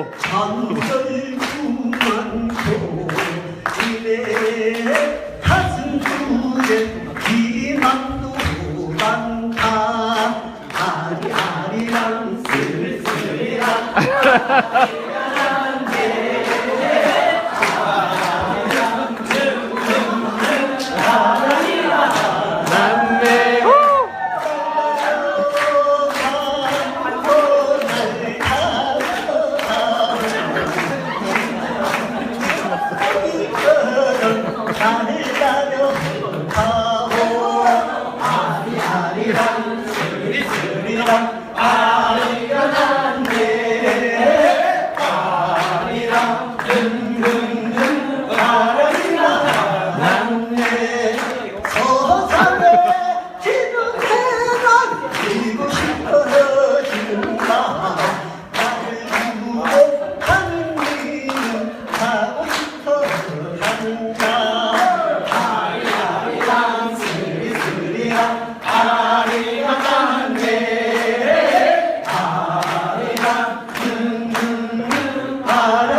오. 한절구만고 이래 가슴 속에 비만도 많다 아리아리랑 쓸쓸이 아리아리랑 스리스리랑 아리랑한데 아리랑 등등등 아리랑 난내 서산에 지는 해가 지고 마음 나를 가는 길은 가고 싶어 한다 아리아리랑 스리스리랑 아리랑 아리랑